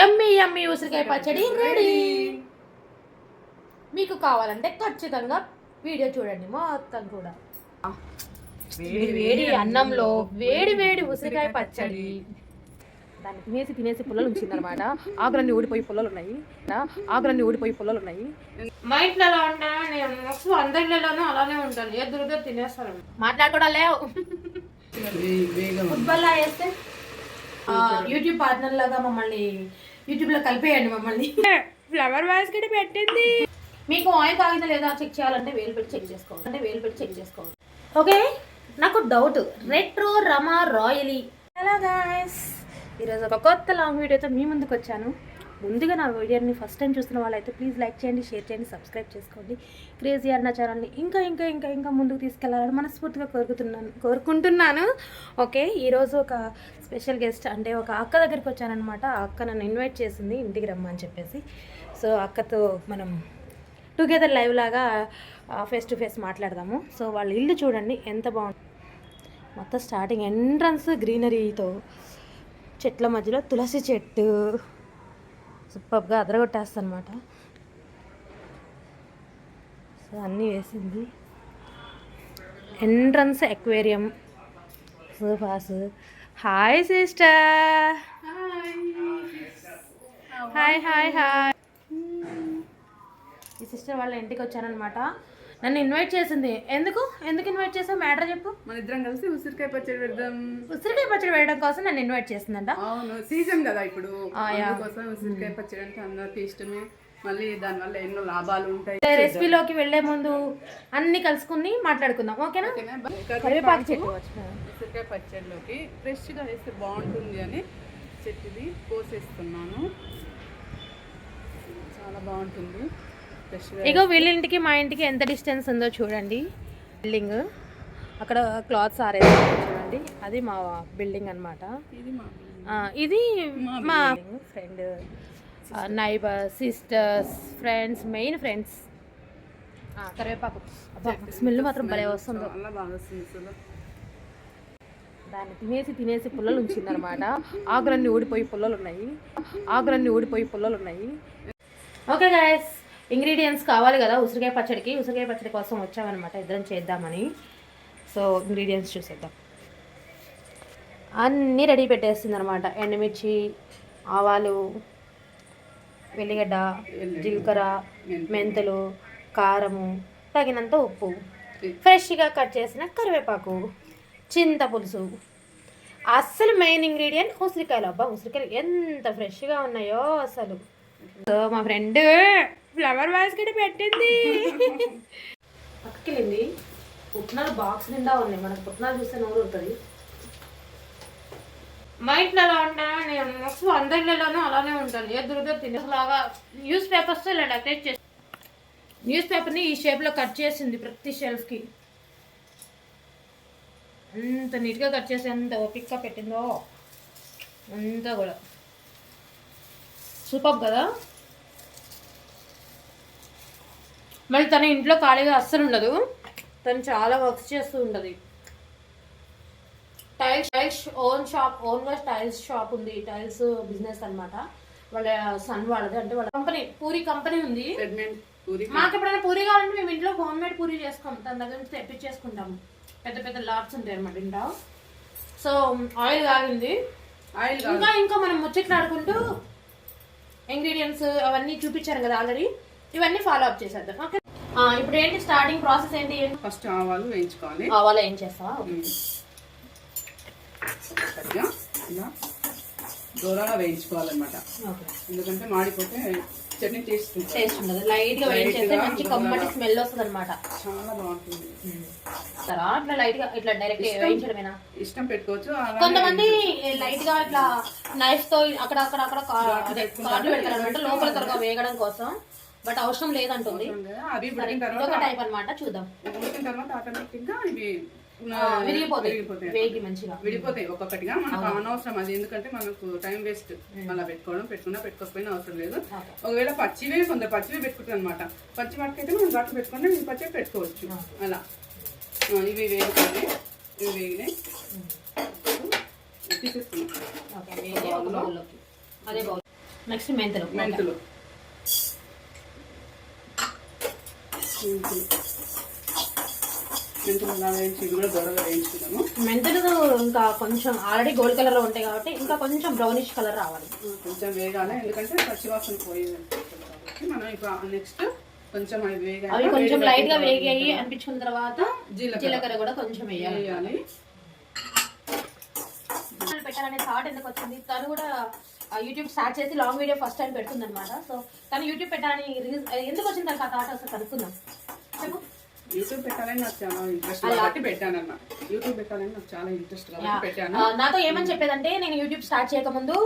ఎమ్మి ఎమ్మి ఉసిరికాయ పచ్చడి రెడీ మీకు కావాలంటే ఖచ్చితంగా వీడియో చూడండి మొత్తం కూడా. వేడి వేడి అన్నంలో వేడి వేడి ఉసిరికాయ పచ్చడి. దాన్ని తినేసి తినేసి పుల్లలు ఉంచిందనమాట ఆకులన్నీ ఊడిపోయి పుల్లలు ఉన్నాయి. ఆకులన్నీ ఊడిపోయి పుల్లలు ఉన్నాయి. మా ఇంట్లో ఎలా ఉంటాను నేను మొత్తం అందరిలోనూ అలానే ఉంటాను. ఏ దుర్గా తినేస్తాను లేవు. ఫుట్బాల్ లా వేస్తే యూట్యూబ్ పార్ట్నర్ లాగా మమ్మల్ని యూట్యూబ్లో కలిపేయండి మమ్మల్ని. ఫ్లవర్ బాస్కెట్ పెట్టింది. మీకు ఆయిల్ తాగిందా లేదా చెక్ చేయాలంటే వేలు పెట్టి చెక్ చేసుకోవాలి. అంటే వేలు పెట్టి చెక్ చేసుకోవాలి. ఓకే నాకు డౌట్ రెట్రో రమా రాయలీ హలో గాయస్ ఈరోజు ఒక కొత్త లాంగ్ వీడియోతో మీ ముందుకు వచ్చాను. ముందుగా నా వీడియోని ఫస్ట్ టైం చూస్తున్న వాళ్ళైతే ప్లీజ్ లైక్ చేయండి షేర్ చేయండి సబ్స్క్రైబ్ చేసుకోండి. క్రేజీ అన్న ఛానల్ని ఇంకా ఇంకా ఇంకా ఇంకా ముందుకు తీసుకెళ్ళాలని మనస్ఫూర్తిగా కోరుకుతున్నాను కోరుకుంటున్నాను. ఓకే ఈరోజు ఒక స్పెషల్ గెస్ట్ అంటే ఒక అక్క దగ్గరికి వచ్చానమాట ఆ అక్క నన్ను ఇన్వైట్ చేసింది ఇంటికి రమ్మని చెప్పేసి. సో అక్కతో మనం టుగెదర్ లైవ్ లాగా ఫేస్ టు ఫేస్ మాట్లాడదాము. సో వాళ్ళ ఇల్లు చూడండి ఎంత బాగుంది. మొత్తం స్టార్టింగ్ ఎంట్రన్స్ గ్రీనరీతో చెట్ల మధ్యలో తులసి చెట్టు. సూపర్గా అదరగొట్టేస్తా అనమాట సో అన్నీ వేసింది. Entrance aquarium. Sofas hi sister. Hi hi hi. ఈ సిస్టర్ వాళ్ళ ఇంటికి వచ్చానమాట నన్ను ఇన్వైట్ చేసింది. ఎందుకు? ఎందుకు ఇన్వైట్ చేసావు? మ్యాటర్ చెప్పు. మన ఇద్దరం కలిసి ఉసిరికాయ పచ్చడి పెడదాం. ఉసిరికాయ పచ్చడి వేయడం కోసం నన్ను ఇన్వైట్ చేసిందంట. అవును సీజన్ కదా ఇప్పుడు. అందుకోసం ఉసిరికాయ పచ్చడి అంటే అందరికి ఇష్టమే. మళ్ళీ దానివల్ల ఎన్నో లాభాలు ఉంటాయి. రెసిపీలోకి వెళ్ళే ముందు అన్ని కలుసుకుని మాట్లాడుకుందాం. ఓకేనా? కరివేపాకు చెట్టు ఉసిరికాయ పచ్చడిలోకి ఫ్రెష్గా వేస్తే బాగుంటుంది అని చెట్టుది కోసేస్తున్నాను. చాలా బాగుంటుంది. ఇగో వీళ్ళింటికి మా ఇంటికి ఎంత డిస్టెన్స్ ఉందో చూడండి. బిల్డింగ్. అక్కడ క్లాత్స్ ఆరేస్తారు చూడండి. అది మా బిల్డింగ్ అన్నమాట. ఇది మా friend neighbour sisters friends main friends కరివేపాకు. స్మెల్ మాత్రం భలే వస్తుందో. దాన్ని తినేసి తినేసి పుల్లలు ఉంచిందనమాట ఆకులన్నీ ఊడిపోయి పుల్లలు ఉన్నాయి. ఆకులన్నీ ఊడిపోయి పుల్లలు ఉన్నాయి. ఓకే గాయస్ ఇంగ్రీడియంట్స్ కావాలి కదా ఉసిరికాయ పచ్చడికి. ఉసిరికాయ పచ్చడి కోసం వచ్చామన్నమాట. ఇద్దరం చేద్దామని. సో ఇంగ్రీడియంట్స్ చూసేద్దాం. అన్నీ రెడీ పెట్టేస్తుంది అనమాట ఎండుమిర్చి ఆవాలు వెల్లిగడ్డ జీలకర్ర మెంతులు కారము తగినంత ఉప్పు. ఫ్రెష్గా కట్ చేసిన కరివేపాకు చింతపులుసు అస్సలు మెయిన్ ఇంగ్రీడియంట్ ఉసిరికాయలు. అబ్బా ఉసిరికాయలు ఎంత ఫ్రెష్గా ఉన్నాయో అసలు. సో మా ఫ్రెండ్ ఫ్లవర్ బాస్కెట్ పెట్టింది. పక్కకెళ్ళింది. పుట్టినాలు బాక్స్ నిండా ఉన్నాయి. మనకు పుట్నాలు చూస్తే నోరు ఉంటుంది మా ఇంట్లో ఎలా ఉంటా నేను మొత్తం అందరిలోనూ అలానే ఉంటాను. ఏ దుర్గా తినేలాగా న్యూస్ పేపర్స్ ఇలా డెకరేట్ చేసి న్యూస్ పేపర్ని ఈ షేప్లో కట్ చేసింది ప్రతి షెల్ఫ్కి. అంత నీట్గా కట్ చేసి ఎంత ఓపిక్గా పెట్టిందో అంతా కూడా. సూపర్ కదా? మళ్ళీ తన ఇంట్లో ఖాళీగా అస్సలు ఉండదు. తను చాలా వర్క్స్ చేస్తూ ఉంటుంది. టైల్స్ టైల్స్ ఓన్ షాప్ ఓన్గా టైల్స్ షాప్ ఉంది. టైల్స్ బిజినెస్ అన్నమాట. వాళ్ళ సన్ వాళ్ళది. అంటే వాళ్ళ కంపెనీ పూరి కంపెనీ ఉంది. మాకు ఎప్పుడైనా పూరి కావాలంటే మేము ఇంట్లో హోమ్ మేడ్ పూరి చేసుకోం తన దగ్గర నుంచి తెప్పించేసుకుంటాము. పెద్ద పెద్ద లాట్స్ ఉంటాయి అనమాట ఇంట్లో. So oil కాగింది. ఆయిల్ ఇంకా ఇంకా మనం ముచ్చట్లాడుకుంటూ ఇంగ్రీడియంట్స్ అవన్నీ చూపించాను కదా ఆల్రెడీ ఇవన్నీ ఫాలో అప్ చేసేద్దాం. ఓకే ఇప్పుడు ఏంటి స్టార్టింగ్ ప్రాసెస్ ఏంటి? ఫస్ట్ ఆవాలు వేయించుకోవాలి. ఆవాలో ఏం చేస్తావా? ఇలా దూరంగా వేయించుకోవాలన్నమాట. ఎందుకంటే మాడిపోతే చట్నీ టేస్ట్. టేస్ట్ ఉండదు. లైట్గా వేడి చేస్తే మంచి కమ్మటి స్మెల్ వస్తుంది అనమాట చాలా బాగుంటుంది. ఇట్లా లైట్గా ఇట్లా డైరెక్ట్ వేయించడమేనా? ఇష్టం పెట్టుకోవచ్చు కొంతమంది లైట్గా ఇట్లా నైఫ్తో అక్కడ అక్కడ అక్కడ కార్డు పెడతారు అనమాట లోపల త్వరగా వేగడం కోసం. బట్ అవసరం లేదంటుంది. ఇదొక టైప్ అన్నమాట చూద్దాం. తర్వాత ఆటోమేటిక్గా ఇవి విరిగిపోతాయి. వేగి మంచిగా. విడిపోతాయి ఒక్కొక్కటిగా. మనకు అనవసరం అది. ఎందుకంటే మనకు టైం వేస్ట్. అలా పెట్టుకోవడం పెట్టుకున్నా పెట్టుకోకపోయినా అవసరం లేదు. ఒకవేళ పచ్చివే కొందరు పచ్చివి పెట్టుకుంటారు అనమాట పచ్చి వాటికైతే మనం ఘాట్లు పెట్టుకుంటే పచ్చివి పెట్టుకోవచ్చు. అలా. ఇవి వేగుతాయి. ఇవి వేగినాయి. బౌల్లోకి. అదే బౌల్. నెక్స్ట్ మెంతులు. మెంతులు. మెంతులు. ఇంకా కొంచెం ఆల్రెడీ గోల్డ్ కలర్లో ఉంటాయి కాబట్టి ఇంకా కొంచెం బ్రౌనిష్ కలర్ రావాలి. కొంచెం వేగాలి. ఎందుకంటే పచ్చివాసన పోయేది. మనం ఇప్పుడు నెక్స్ట్ కొంచెం అవి అవి కొంచెం లైట్గా వేగాయి. అనిపించుకున్న తర్వాత జీలకర్ర. కూడా కొంచెం వేయాలి. పెట్టాలనే థాట్ ఎందుకు వచ్చింది? తను కూడా యూట్యూబ్ స్టార్ట్ చేసి లాంగ్ వీడియో ఫస్ట్ టైం పెడుతుంది అనమాట సో తను యూట్యూబ్ పెట్టాలని ఎందుకు వచ్చింది తనకు ఆ థాట్ అసలు కనుక్కుందాం. చెప్పు. యూట్యూబ్ పెట్టాలని నాకు చాలా ఇంట్రెస్ట్ కాబట్టి పెట్టాను అన్న యూట్యూబ్ పెట్టాలని నాకు చాలా ఇంట్రెస్ట్ కాబట్టి పెట్టాను. ఆ, నాతో ఏమని చెప్పేదంటే నేను యూట్యూబ్ స్టార్ట్ చేయకముందు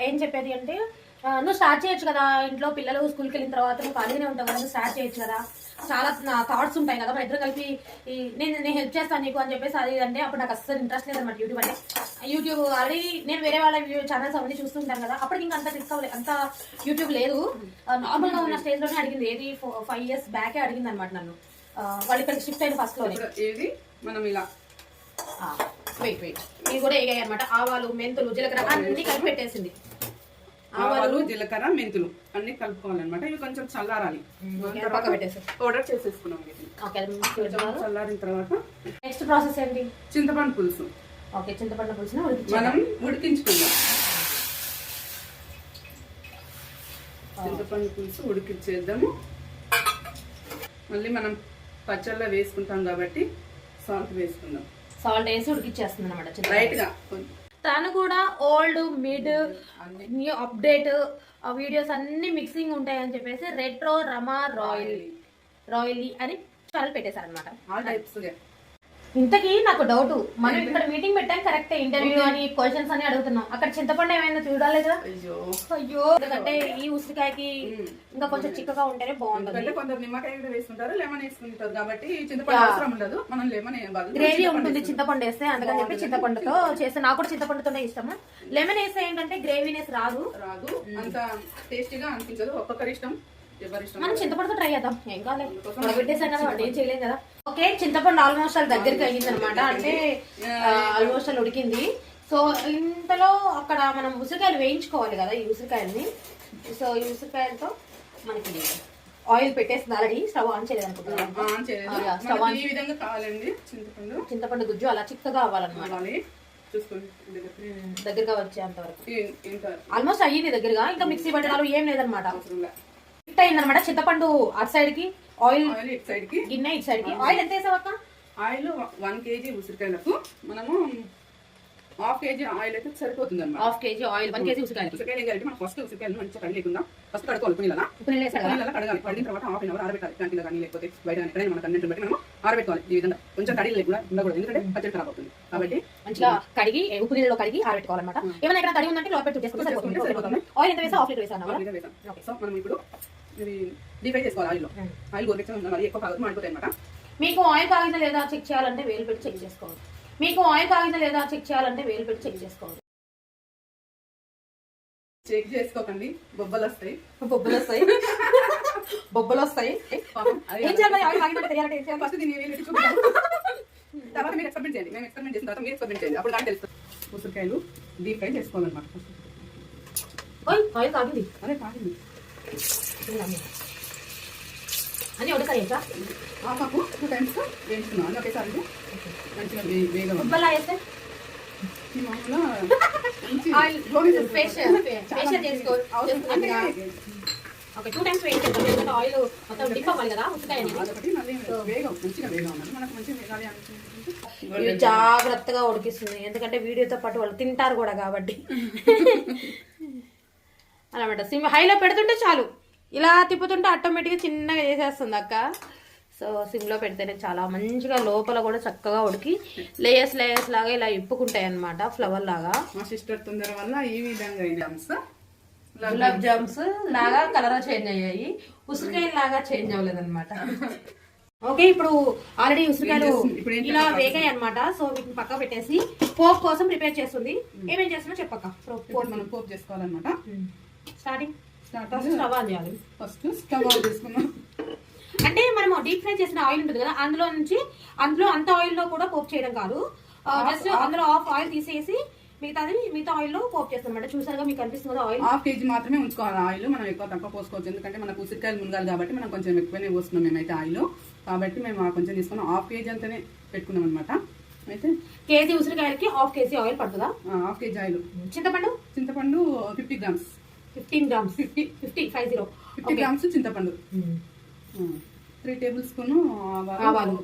ఏం చెప్పేది అంటే నువ్వు స్టార్ట్ చేయొచ్చు కదా. ఇంట్లో పిల్లలు స్కూల్కి వెళ్ళిన తర్వాత నువ్వు ఖాళీగానే ఉంటావు కదా నువ్వు స్టార్ట్ చేయొచ్చు కదా. చాలా థాట్స్ ఉంటాయి కదా. మన ఇద్దరు కలిపి నేను నేను హెల్ప్ చేస్తాను నీకు అని చెప్పేసి అది అంటే అప్పుడు నాకు అస్సలు ఇంట్రెస్ట్ లేదన్నమాట యూట్యూబ్ అంటే. యూట్యూబ్ ఆల్రెడీ నేను వేరే వాళ్ళ ఛానల్స్ అవన్నీ చూస్తుంటాను కదా. అప్పటికి ఇంకా అంత డిస్కవర్ అంత యూట్యూబ్ లేదు. నార్మల్గా ఉన్న స్టేజ్లోనే అడిగింది. ఏది ఫైవ్ ఇయర్స్ బ్యాకే అడిగింది అనమాట నన్ను. వాళ్ళు ఇక్కడ షిఫ్ట్ అయిన ఫస్ట్లోనే. ఇప్పుడు ఇది మనం ఇలా. వెయిట్ వెయిట్ ఇవి కూడా వేగాయి అనమాట ఆవాలు మెంతులు జీలకర్ర అన్ని కలిపి పెట్టేసింది. ఆవాలు జీలకర్ర మెంతులు అన్ని కలుపుకోవాలన్నమాట. ఇవి కొంచెం చల్లారాలి. పౌడర్ చేసేసుకున్నాం. చల్లారిన తర్వాత నెక్స్ట్ ప్రాసెస్ ఏంటి? చింతపండు పులుసు. ఓకే చింతపండు పులుసుని ఉడికించాలి మనం ఉడికించుకుందాం. చింతపండు పులుసు ఉడికించేద్దాము. మళ్ళీ మనం పచ్చళ్ళ వేసుకుంటాం కాబట్టి సాల్ట్ వేసుకుందాం. సాల్ట్ వేసి ఉడికిచ్చేస్తుంది అనమాట లైట్గా. తను కూడా old mid new update videos అన్ని మిక్సింగ్ ఉంటాయని చెప్పేసి రెట్రో రమా రాయల్ రాయలీ అని ఛానల్ పెట్టేశారు అనమాట ఆల్ టైప్స్ ఇంతకీ నాకు డౌట్. మనం ఇక్కడ మీటింగ్ పెట్టాం కరెక్ట్ ఇంటర్వ్యూ అని క్వశ్చన్స్ అని అడుగుతున్నాం. అక్కడ చింతపండు ఏమైనా చూడాలి కదా? అయ్యో. అయ్యో. ఎందుకంటే ఈ ఉసిరికాయకి ఇంకా కొంచెం చిక్కగా ఉంటేనే బాగుంటుంది. కొందరు నిమ్మకాయ కూడా వేసుకుంటారు లెమన్ వేసుకుంటారు కాబట్టి చింతపండు అవసరం ఉండదు. మనం లెమన్ గ్రేవీ ఉంటుంది చింతపండు వేస్తే అందుకని చెప్పి చింతపండుతో చేస్తే నాకు కూడా చింతపండుతోనే ఇష్టము. లెమన్ వేస్తే ఏంటంటే గ్రేవీనెస్ రాదు. రాదు. అంత టేస్టీగా అనిపించదు. ఒక్కొక్కరి ఇష్టం. మనం చింతపండుతో ట్రై చేద్దాం. ఏం కాలేదు పెట్టేసాం కదా ఏం చేయలేం కదా. ఓకే చింతపండు ఆల్మోస్ట్ వాళ్ళ దగ్గరికి అయ్యింది అనమాట అంటే ఆల్మోస్ట్ వాళ్ళు ఉడికింది. సో ఇంతలో అక్కడ మనం ఉసిరికాయలు వేయించుకోవాలి కదా ఈ ఉసిరికాయల్ని. సో ఈ ఉసిరికాయలతో మనకి ఆయిల్ పెట్టేసింది ఆల్రెడీ స్టవ్ ఆన్ చేయలేదు అనుకుంటున్నాను. ఆన్ చేయలేదు. ఆ, స్టవ్ మనకి ఈ విధంగా కావాలండి చింతపండు. చింతపండు గుజ్జు అలా చిక్కగా అవ్వాలన్నమాట. దగ్గరగా వచ్చేంత వరకు. ఆల్మోస్ట్ అయ్యింది దగ్గరగా. ఇంకా మిక్సీ పట్టడాలు ఏం లేదనమాట ఫిట్ అయిందనమాట చింతపండు అటు సైడ్కి ఆయిల్ ఆయిల్ ఇటు సైడ్కి. గిన్నె ఇటు సైడ్కి. ఆయిల్ ఎంత వేసావు అక్క? ఆయిల్ వన్ కేజీ ఉసిరికాయలకు మనము హాఫ్ కేజీ ఆయిల్ అయితే సరిపోతుంది అనమాట half KG oil one KG ఉసిరికాయలు. ఉసిరికాయలు ఏం మనం ఫస్ట్ ఉసిరికాయలు మంచిగా కడిగేకుందాం ఫస్ట్ కడుకోవాలి ఉప్పు నీళ్ళ కదా? నీళ్ళ కడగాలి. కడిగిన తర్వాత హాఫ్ అన్ అవర్ ఆరబెట్టాలి. క్యాంటీన్లో కానీ లేకపోతే బయట కానీ ఎక్కడైనా మనకు అన్నింటిని బట్టి మనం ఆరబెట్టుకోవాలి. ఈ విధంగా కొంచెం తడి లేకుండా ఉండకూడదు. ఎందుకంటే పచ్చడి ఖరాబ్ అవుతుంది. కాబట్టి మంచిగా కడిగి ఉప్పు నీళ్ళలో కడిగి ఆరబెట్టుకోవాలన్నమాట. ఏమైనా ఇక్కడ తడి ఉందంటే లోపల. ఆయిల్ ఎంత వేసా హాఫ్ లీటర్ వేసాను సో మనం ఇప్పుడు ఇది డీప్ ఫ్రై చేసుకోవాలి ఆయిల్లో ఆయిల్ గోరెచ్చగా మరి ఎక్కువ కాదు మాడిపోతాయి అనమాట మీకు ఆయిల్ కాగిందా లేదా చెక్ చేయాలంటే వేలు పెట్టి చెక్ చేసుకోవాలి. మీకు ఆయిల్ కాగిందా లేదా చెక్ చేయాలంటే వేలు పెట్టి చెక్ చేసుకోవాలి. చెక్ చేసుకోకండి. బొబ్బలు వస్తాయి బొబ్బలు వస్తాయి బొబ్బలు వస్తాయి పాపం, అది ఏం చేయాలి మరి? ఆయిల్ కాగిందంటే తెలియాలంటే ఏం చేయాలి. ఫస్ట్ దీన్ని వేలు పెట్టి చూపిద్దాం. తర్వాత మీరు ఎక్స్పెరిమెంట్ చేయండి. మేము ఎక్స్పెరిమెంట్ చేసిన తర్వాత మీరు ఎక్స్పెరిమెంట్ చేయండి. అప్పుడు నాకు తెలుస్తుంది. ఉసిరికాయలు డీప్ ఫ్రై చేసుకోవాలన్నమాట. ఆయిల్ కాగింది. అదే కాదు అని ఒకసారి వేసా ఆపాకు టూ టైమ్స్ వేయించుకున్నాం అన్నీ ఒకేసారి మంచిగా వేగం వేస్తే టూ టైమ్స్ వెయిట్ చేద్దాం ఆయిల్ మొత్తం డిప్ అవ్వాలి కదా జాగ్రత్తగా ఉడికిస్తుంది. ఎందుకంటే వీడియోతో పాటు వాళ్ళు తింటారు కూడా కాబట్టి. అనమాట. సిమ్ హైలో పెడుతుంటే చాలు. ఇలా తిప్పుతుంటే ఆటోమేటిక్గా చిన్నగా చేసేస్తుంది అక్క. సో సిమ్లో పెడితేనే చాలా మంచిగా లోపల కూడా చక్కగా ఉడికి లేయర్స్ లేయర్స్ లాగా ఇలా ఇప్పుకుంటాయి అనమాట ఫ్లవర్ లాగా. మా సిస్టర్ తొందర వల్ల ఈ విధంగా ఐటమ్స్ గులాబ్ జామ్స్ లాగా కలర్ చేంజ్ అయ్యాయి. ఉసిరికాయ లాగా చేంజ్ అవ్వలేదు అనమాట ఓకే ఇప్పుడు ఆల్రెడీ ఉసిరికాయలు ఇలా? వేగాయి అనమాట సో వీటిని పక్క పెట్టేసి పోప్ కోసం ప్రిపేర్ చేస్తుంది. ఏమేం చేస్తున్నా చెప్పక్క? ఇప్పుడు మనం పోపు చేసుకోవాలన్నమాట. స్టార్టింగ్ స్టవ్ ఆన్ చేయాలి ఫస్ట్ స్టవ్ ఆన్ చేసుకున్నాం అంటే మనం డీప్ ఫ్రై చేసిన ఆయిల్ ఉంటుంది కదా అందులో నుంచి అందులో అంత ఆయిల్లో కూడా పోప్ చేయడం కాదు. జస్ట్ అందులో ఆఫ్ ఆయిల్ తీసేసి మిగతాది మిగతా ఆయిల్లో పోపు చేస్తాం అనమాట చూసారుగా మీకు కనిపిస్తుంది కదా ఆయిల్ హాఫ్ కేజీ మాత్రమే ఉంచుకోవాలి. ఆయిల్ మనం ఎక్కువ తక్కువ పోసుకోవచ్చు. ఎందుకంటే మనకు ఉసిరికాయలు మునగాలి కాబట్టి మనం కొంచెం ఎక్కువనే పోస్తున్నాం మేమైతే ఆయిల్ కాబట్టి మేము కొంచెం తీసుకున్నాం. హాఫ్ కేజీ అంతనే పెట్టుకున్నాం అనమాట అయితే కేజీ ఉసిరికాయలకి హాఫ్ కేజీ ఆయిల్ పడుతుందా? హాఫ్ కేజీ ఆయిల్ చింతపండు? చింతపండు fifty grams fifteen grams fifty fifty five zero fifty grams చింతపండు. త్రీ టేబుల్ స్పూన్ ఆవాలు.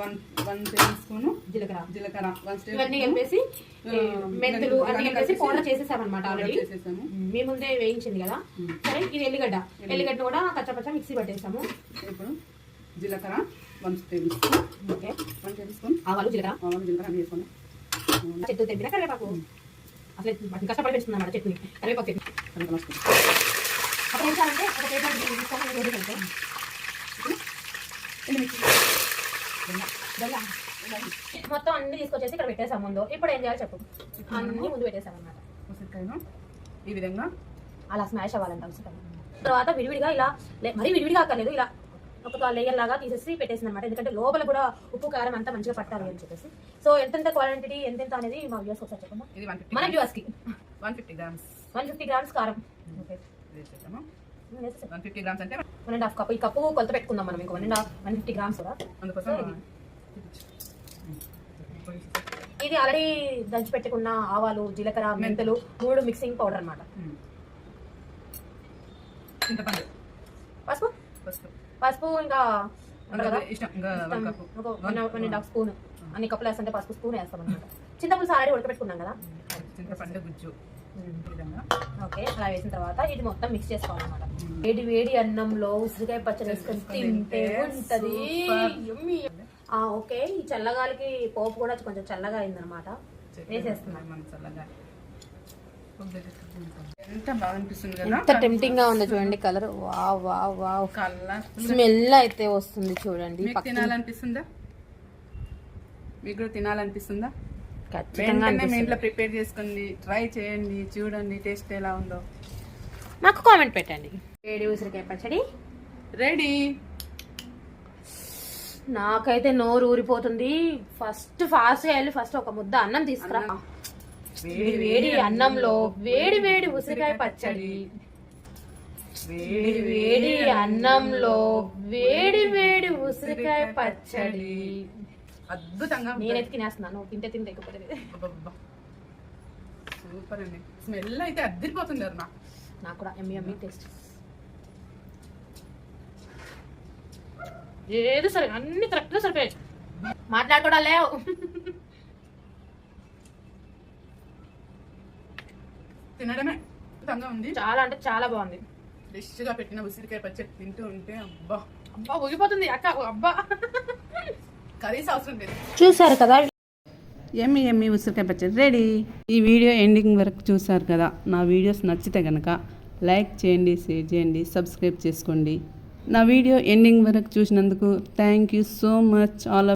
వన్ వన్ టేబుల్ స్పూన్ జీలకర్ర. జీలకర్ర. వన్ ఇవన్నీ కలిపేసి మెంతులు అన్ని కలిపేసి పౌడర్ చేసేసామన్నమాట ఆల్రెడీ చేసేసాము. మీ ముందే వేయించింది కదా? సరే ఇది ఎల్లిగడ్డ. ఎల్లిగడ్డ. కూడా కచ్చపచ్చ మిక్సీ పట్టేసాము. ఇప్పుడు జీలకర్ర one tablespoon okay. One tablespoon ఆవాలు జీలకర్ర. ఆవాలు జీలకర్ర అన్ని వేసుకోండి. చెట్టు తెంపిన కరివేపాకు. అసలు కష్టపడి పెంచుతుంది అన్నమాట చెట్టుని. కరివేపాకు చెట్టు కనుక వస్తుంది అప్పుడు ఏం చేయాలంటే ఒక పేపర్ తీసుకొని రోడ్డు వెళ్తే మొత్తం అన్ని తీసుకొచ్చేసి ఇక్కడ పెట్టేసాం ముందు. ఇప్పుడు ఏం చేయాలి చెప్పు. అన్ని ముందు పెట్టేసాం ఉసిరికాయను ఈ విధంగా అలా స్మాష్ అవ్వాలంట ఉసిరికాయ. తర్వాత విడివిడిగా ఇలా మరీ విడివిడిగా అక్కర్లేదు. ఇలా ఒక లేయర్ లాగా తీసేసి పెట్టేసింది అనమాట ఎందుకంటే లోపల కూడా ఉప్పు కారం అంతా మంచిగా పట్టాలి అని చెప్పేసి. సో ఎంతెంత క్వాంటిటీ ఎంతెంత అనేది మా వ్యూస్ ఒకసారి చెప్పమ్మా. మన వ్యూస్కి. One fifty grams one fifty grams కారం. వన్ ఫిఫ్టీ గ్రామ్స్ అంటే? వన్ అండ్ హాఫ్ కప్ ఈ కప్పు కొలత పెట్టుకుందాం మనం ఇంకో one and half one fifty grams కూడా. అందుకోసం ఇది ఆల్రెడీ దంచి పెట్టుకున్న ఆవాలు జీలకర్ర మెంతులు. మూడు మిక్సింగ్ పౌడర్. చింతపండు. పసుపు? పసుపు. ఇంకా వన్ అండ్ హాఫ్ స్పూన్ అన్ని కప్పులు వేస్తుంటే పసుపు స్పూన్ వేస్తాం అనమాట చింతపులుసు ఆల్రెడీ ఉడకబెట్టుకున్నాం కదా. చింతపండు గుజ్జు. ఓకే అలా వేసిన తర్వాత ఇది మొత్తం మిక్స్ చేసుకోవాలన్నమాట. వేడి వేడి అన్నంలో ఉసిరికాయ పచ్చడి వేసుకొని తింటే ఉంటది. ఓకే ఈ చల్లగాలికి పోపు కూడా కొంచెం చల్లగా అయిందనమాట వేసేస్తున్నాం. మన చల్లగా. ఎంత బాగా అనిపిస్తుంది కదా? ఎంత టెంప్టింగ్గా ఉందో చూడండి colour. Wow wow wow. Smell అయితే వస్తుంది చూడండి మీకు తినాలనిపిస్తుందా? మీకు కూడా తినాలనిపిస్తుందా? వెంటనే మీ ఇంట్లో ప్రిపేర్ చేసుకోండి ట్రై చేయండి చూడండి టేస్ట్ ఎలా ఉందో. నాకు కామెంట్ పెట్టండి. వేడి ఉసిరికాయ పచ్చడి. రెడీ. నాకైతే నోరు ఊరిపోతుంది. ఫస్ట్ ఫాస్ట్ వెళ్ళి ఫస్ట్ ఒక ముద్ద అన్నం తీసుకురా. వేడి వేడి అన్నంలో వేడి వేడి ఉసిరికాయ పచ్చడి. వేడి వేడి అన్నంలో వేడి వేడి ఉసిరికాయ పచ్చడి. అద్భుతంగా నేనైతే తినేస్తున్నాను తింటే తింటే. సూపర్ అండి. స్మెల్ అయితే అద్దరిపోతుంది అరుణ. నాకు కూడా ఎమ్మి ఎమ్మి టేస్ట్. ఏది సరే అన్ని కరెక్ట్గా సరిపోయాయి. మాట్లాడుకోవడం లేవు. తినడమే అద్భుతంగా ఉంది. చాలా అంటే చాలా బాగుంది. ఫ్రెష్గా పెట్టిన ఉసిరికాయ పచ్చడి తింటూ ఉంటే అబ్బా. అబ్బా ఊగిపోతుంది. అక్క అబ్బా. కర్రీస్ అవసరం లేదు చూసారు కదా? ఎమ్మి ఎమ్మి ఉసిరికాయ పచ్చడి. రెడీ. ఈ వీడియో ఎండింగ్ వరకు చూసారు కదా? నా వీడియోస్ నచ్చితే కనుక లైక్ చేయండి షేర్ చేయండి సబ్స్క్రైబ్ చేసుకోండి. నా వీడియో ఎండింగ్ వరకు చూసినందుకు thank you so much all